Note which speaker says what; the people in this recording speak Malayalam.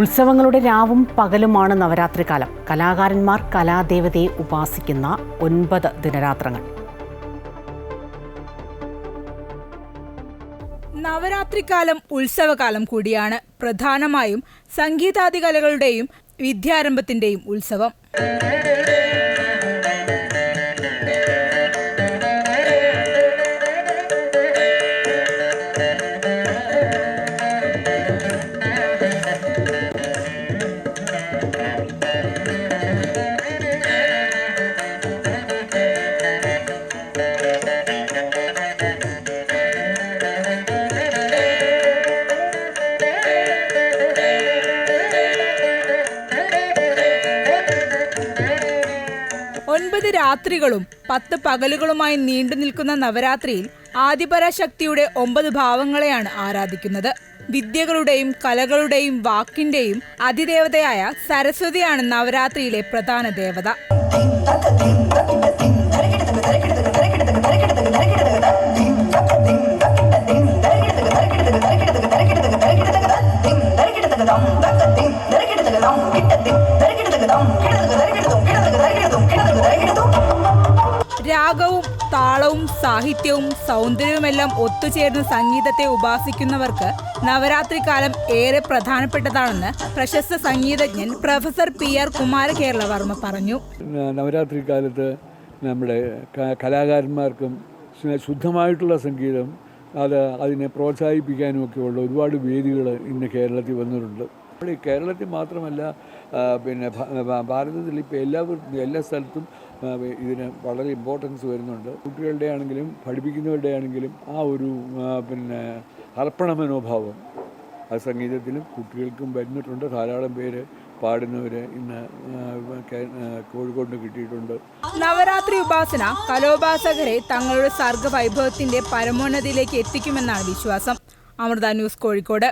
Speaker 1: ഉത്സവങ്ങളുടെ രാവും പകലുമാണ് നവരാത്രി കാലം കലാകാരന്മാർ കലാദേവതയെ ഉപാസിക്കുന്ന ഒൻപത് ദിനരാത്രങ്ങൾ.
Speaker 2: നവരാത്രികാലം ഉത്സവകാലം കൂടിയാണ് പ്രധാനമായും സംഗീതാദികലകളുടെയും വിദ്യാരംഭത്തിന്റെയും ഉത്സവം. ഒൻപത് രാത്രികളും പത്ത് പകലുകളുമായി നീണ്ടു നിൽക്കുന്ന നവരാത്രിയിൽ ആദിപരാശക്തിയുടെ ഒമ്പത് ഭാവങ്ങളെയാണ് ആരാധിക്കുന്നത്. വിദ്യകളുടെയും കലകളുടെയും വാക്കിന്റെയും അതിദേവതയായ സരസ്വതിയാണ് നവരാത്രിയിലെ പ്രധാന ദേവത. രാഗവും താളവും സാഹിത്യവും സൗന്ദര്യവുമെല്ലാം ഒത്തുചേർന്ന് സംഗീതത്തെ ഉപാസിക്കുന്നവർക്ക് നവരാത്രി കാലം ഏറെ പ്രധാനപ്പെട്ടതാണെന്ന് പ്രശസ്ത സംഗീതജ്ഞൻ പ്രൊഫസർ പി ആർ കുമാരകേരളവർമ്മ പറഞ്ഞു.
Speaker 3: നവരാത്രി കാലത്ത് നമ്മുടെ കലാകാരന്മാർക്കും ശുദ്ധമായിട്ടുള്ള സംഗീതം അത് അതിനെ പ്രോത്സാഹിപ്പിക്കാനും ഒക്കെ ഉള്ള ഒരുപാട് വേദികൾ ഇന്ന് കേരളത്തിൽ വന്നിട്ടുണ്ട്. ഈ കേരളത്തിൽ മാത്രമല്ല പിന്നെ ഭാരതത്തിൽ ഇപ്പോൾ എല്ലാവർക്കും എല്ലാ സ്ഥലത്തും ഇതിന് വളരെ ഇമ്പോർട്ടൻസ് വരുന്നുണ്ട്. കുട്ടികളുടെ ആണെങ്കിലും പഠിപ്പിക്കുന്നവരുടെ ആണെങ്കിലും ആ ഒരു പിന്നെ അർപ്പണ മനോഭാവം ആ സംഗീതത്തിലും കുട്ടികൾക്കും വരുന്നിട്ടുണ്ട്. ധാരാളം പേര് പാടുന്നവര് ഇന്ന് കോഴിക്കോട് കിട്ടിയിട്ടുണ്ട്.
Speaker 2: നവരാത്രി ഉപാസന കലോപാസകരെ തങ്ങളുടെ സർഗ വൈഭവത്തിന്റെ പരമോന്നതിയിലേക്ക് എത്തിക്കുമെന്നാണ് വിശ്വാസം. അമൃത ന്യൂസ് കോഴിക്കോട്.